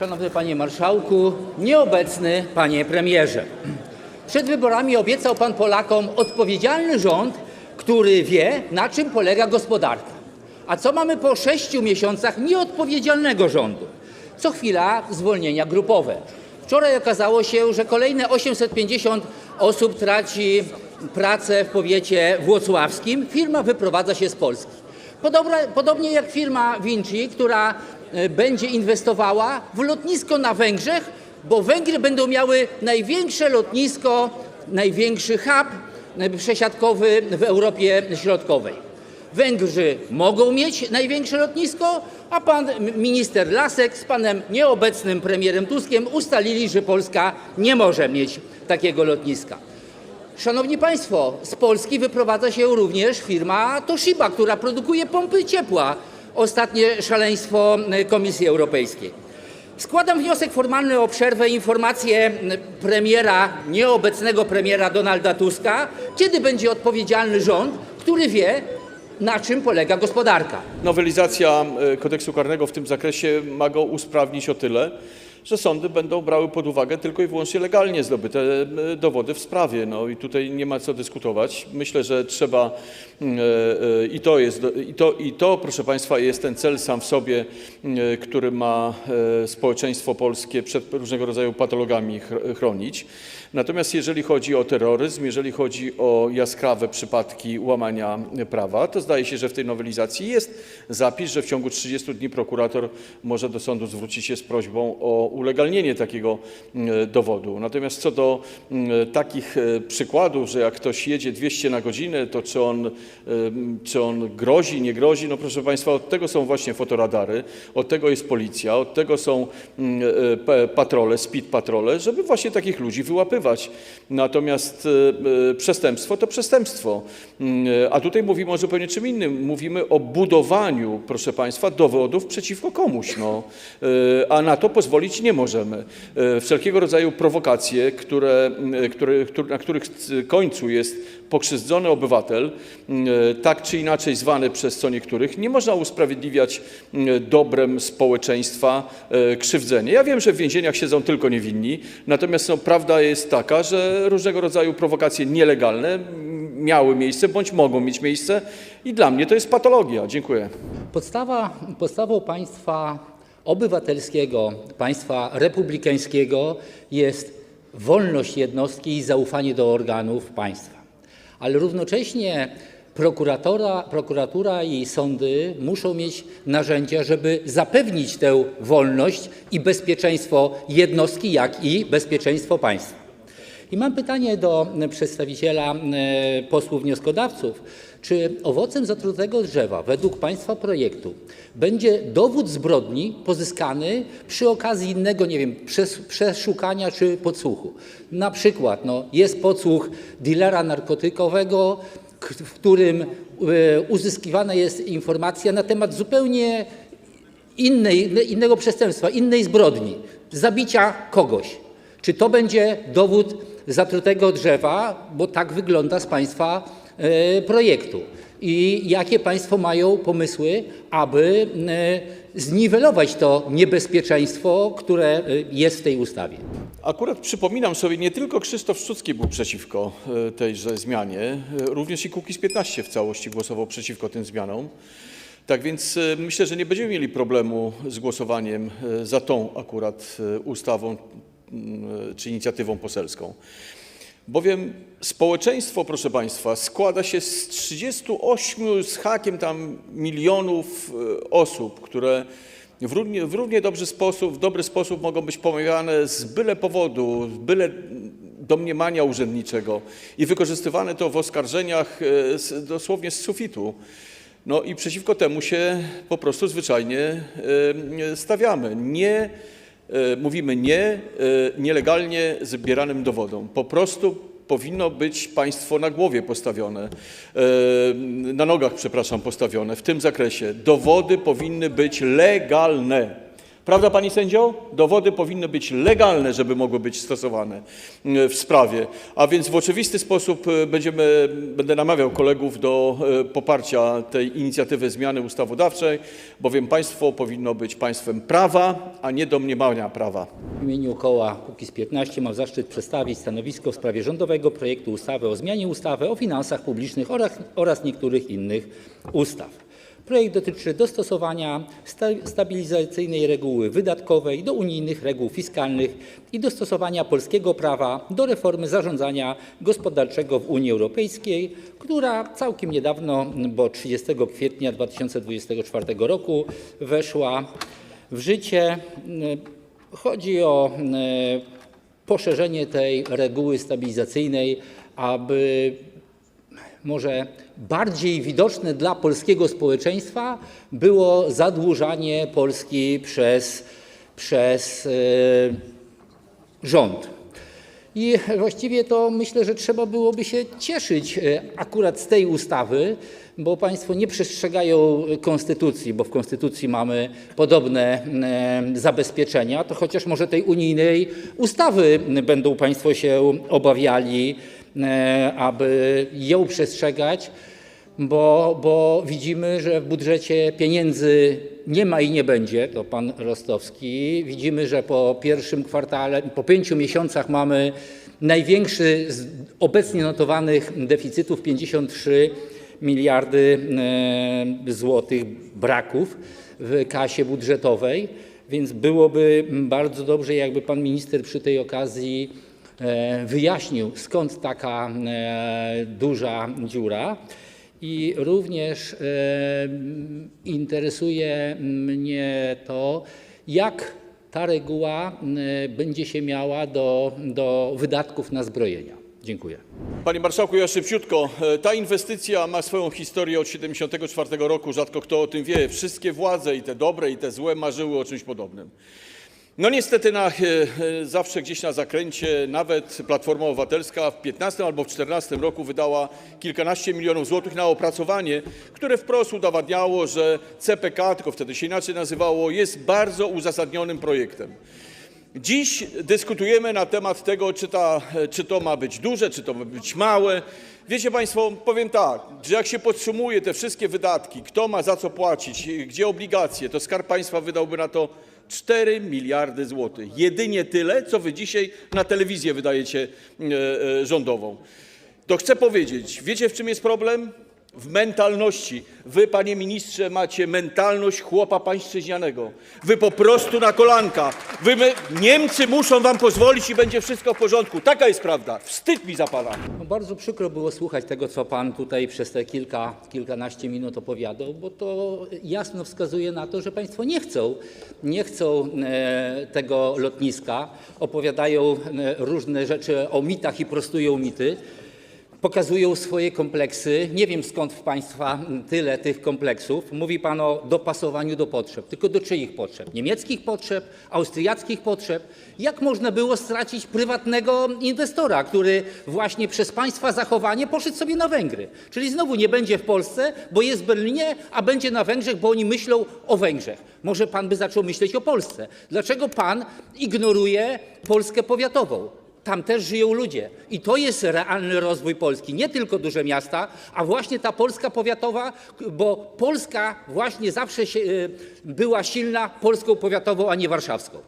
Szanowny Panie Marszałku, nieobecny Panie Premierze. Przed wyborami obiecał Pan Polakom odpowiedzialny rząd, który wie, na czym polega gospodarka. A co mamy po sześciu miesiącach nieodpowiedzialnego rządu? Co chwila zwolnienia grupowe. Wczoraj okazało się, że kolejne 850 osób traci pracę w powiecie włocławskim. Firma wyprowadza się z Polski. Podobnie jak firma Vinci, która będzie inwestowała w lotnisko na Węgrzech, bo Węgry będą miały największe lotnisko, największy hub e, przesiadkowy w Europie Środkowej. Węgrzy mogą mieć największe lotnisko, a pan minister Lasek z panem nieobecnym premierem Tuskiem ustalili, że Polska nie może mieć takiego lotniska. Szanowni Państwo, z Polski wyprowadza się również firma Toshiba, która produkuje pompy ciepła. Ostatnie szaleństwo e, Komisji Europejskiej. Składam wniosek formalny o przerwę i informację premiera, nieobecnego premiera Donalda Tuska, kiedy będzie odpowiedzialny rząd, który wie, na czym polega gospodarka. Nowelizacja e, kodeksu karnego w tym zakresie ma go usprawnić o tyle, że sądy będą brały pod uwagę tylko i wyłącznie legalnie zdobyte e, dowody w sprawie. No i tutaj nie ma co dyskutować. Myślę, że trzeba mm, e, e, i to jest, i to, i to proszę Państwa jest ten cel sam w sobie, e, który ma społeczeństwo polskie przed różnego rodzaju patologami chr- chronić. Natomiast jeżeli chodzi o terroryzm, jeżeli chodzi o jaskrawe przypadki łamania prawa, to zdaje się, że w tej nowelizacji jest zapis, że w ciągu 30 dni prokurator może do sądu zwrócić się z prośbą o ulegalnienie takiego mm, dowodu. Natomiast co do mm, takich e, przykładów, że jak ktoś jedzie 200 na godzinę, to czy on, czy on grozi, nie grozi, no proszę Państwa, od tego są właśnie fotoradary, od tego jest policja, od tego są mm, e, patrole, speed patrole, żeby właśnie takich ludzi wyłapywać. Natomiast e, e, przestępstwo to przestępstwo. Mm, e, A tutaj mówimy o zupełnie czym innym. Mówimy o budowaniu, proszę Państwa, dowodów przeciwko komuś. No. E, A na to pozwolić nie możemy. E, Wszelkiego rodzaju prowokacje, które, na których końcu jest pokrzywdzony obywatel, e, tak czy inaczej zwany przez co niektórych, nie można usprawiedliwiać dobrem społeczeństwa e, krzywdzenie. Ja wiem, że w więzieniach siedzą tylko niewinni, natomiast no, prawda jest taka, że różnego rodzaju prowokacje nielegalne miały miejsce bądź mogą mieć miejsce i dla mnie to jest patologia. Dziękuję. Podstawa, podstawą państwa obywatelskiego, państwa republikańskiego jest wolność jednostki i zaufanie do organów państwa. Ale równocześnie prokuratura i sądy muszą mieć narzędzia, żeby zapewnić tę wolność i bezpieczeństwo jednostki, jak i bezpieczeństwo państwa. I mam pytanie do przedstawiciela e, posłów wnioskodawców. Czy owocem zatrutego drzewa według Państwa projektu będzie dowód zbrodni pozyskany przy okazji innego, nie wiem, przes- przeszukania czy podsłuchu? Na przykład no, jest podsłuch dilera narkotykowego, w którym e, uzyskiwana jest informacja na temat zupełnie innego przestępstwa, innej zbrodni, zabicia kogoś. Czy to będzie dowód zatrutego drzewa, bo tak wygląda z Państwa e, projektu. I jakie Państwo mają pomysły, aby e, zniwelować to niebezpieczeństwo, które e, jest w tej ustawie? Akurat przypominam sobie, nie tylko Krzysztof Szczucki był przeciwko tejże zmianie, również i Kukiz 15 w całości głosował przeciwko tym zmianom. Tak więc myślę, że nie będziemy mieli problemu z głosowaniem za tą akurat ustawą czy inicjatywą poselską. Bowiem społeczeństwo, proszę Państwa, składa się z 38 z hakiem tam milionów e, osób, które w równie, w równie dobry sposób, w dobry sposób mogą być pomawiane z byle powodu, z byle domniemania urzędniczego i wykorzystywane to w oskarżeniach e, dosłownie z sufitu. No i przeciwko temu się po prostu zwyczajnie e, stawiamy. Nie mówimy nie e, nielegalnie zbieranym dowodom. Po prostu powinno być państwo na głowie postawione, e, na nogach, przepraszam, postawione w tym zakresie. Dowody powinny być legalne. Prawda, pani sędzio? Dowody powinny być legalne, żeby mogły być stosowane e, w sprawie. A więc w oczywisty sposób e, będziemy, będę namawiał kolegów do e, poparcia tej inicjatywy zmiany ustawodawczej, bowiem państwo powinno być państwem prawa, a nie domniemania prawa. W imieniu koła Kukiz 15 mam zaszczyt przedstawić stanowisko w sprawie rządowego projektu ustawy o zmianie ustawy o finansach publicznych oraz niektórych innych ustaw. Projekt dotyczy dostosowania sta- stabilizacyjnej reguły wydatkowej do unijnych reguł fiskalnych i dostosowania polskiego prawa do reformy zarządzania gospodarczego w Unii Europejskiej, która całkiem niedawno, bo 30 kwietnia 2024 roku weszła w życie. Chodzi o e, poszerzenie tej reguły stabilizacyjnej, aby może bardziej widoczne dla polskiego społeczeństwa było zadłużanie Polski przez, przez e, rząd. I właściwie to myślę, że trzeba byłoby się cieszyć e, akurat z tej ustawy, bo Państwo nie przestrzegają konstytucji, bo w konstytucji mamy podobne e, zabezpieczenia, to chociaż może tej unijnej ustawy będą Państwo się obawiali, aby ją przestrzegać bo, widzimy, że w budżecie pieniędzy nie ma i nie będzie, to pan Rostowski. Widzimy, że po pierwszym kwartale, po pięciu miesiącach mamy największy z obecnie notowanych deficytów 53 miliardy e, złotych braków w kasie budżetowej, więc byłoby bardzo dobrze, jakby pan minister przy tej okazji e, wyjaśnił, skąd taka e, duża dziura. I również e, interesuje mnie to, jak ta reguła e, będzie się miała do, do wydatków na zbrojenia. Dziękuję. Panie Marszałku, ja szybciutko. E, Ta inwestycja ma swoją historię od 1974 roku. Rzadko kto o tym wie. Wszystkie władze, i te dobre, i te złe, marzyły o czymś podobnym. No niestety e, e, zawsze gdzieś na zakręcie, nawet Platforma Obywatelska w 15 albo w 14 roku wydała kilkanaście milionów złotych na opracowanie, które wprost udowadniało, że CPK, tylko wtedy się inaczej nazywało, jest bardzo uzasadnionym projektem. Dziś dyskutujemy na temat tego, czy, ta, czy to ma być duże, czy to ma być małe. Wiecie Państwo, powiem tak, że jak się podsumuje te wszystkie wydatki, kto ma za co płacić, gdzie obligacje, to Skarb Państwa wydałby na to 4 miliardy złotych. Jedynie tyle, co Wy dzisiaj na telewizję wydajecie e, e, rządową. To chcę powiedzieć, wiecie w czym jest problem? W mentalności. Wy, panie ministrze, macie mentalność chłopa pańszczyźnianego. Wy po prostu na kolanka. Wy, my, Niemcy muszą wam pozwolić i będzie wszystko w porządku. Taka jest prawda. Wstyd mi za pana. No bardzo przykro było słuchać tego, co Pan tutaj przez te kilka, kilkanaście minut opowiadał, bo to jasno wskazuje na to, że Państwo nie chcą, nie chcą e, tego lotniska, opowiadają e, różne rzeczy o mitach i prostują mity. Pokazują swoje kompleksy. Nie wiem skąd w Państwa tyle tych kompleksów. Mówi Pan o dopasowaniu do potrzeb. Tylko do czyich potrzeb? Niemieckich potrzeb? Austriackich potrzeb? Jak można było stracić prywatnego inwestora, który właśnie przez Państwa zachowanie poszedł sobie na Węgry? Czyli znowu nie będzie w Polsce, bo jest w Berlinie, a będzie na Węgrzech, bo oni myślą o Węgrzech. Może Pan by zaczął myśleć o Polsce. Dlaczego Pan ignoruje Polskę powiatową? Tam też żyją ludzie. I to jest realny rozwój Polski. Nie tylko duże miasta, a właśnie ta Polska powiatowa, bo Polska właśnie zawsze y, była silna Polską powiatową, a nie warszawską.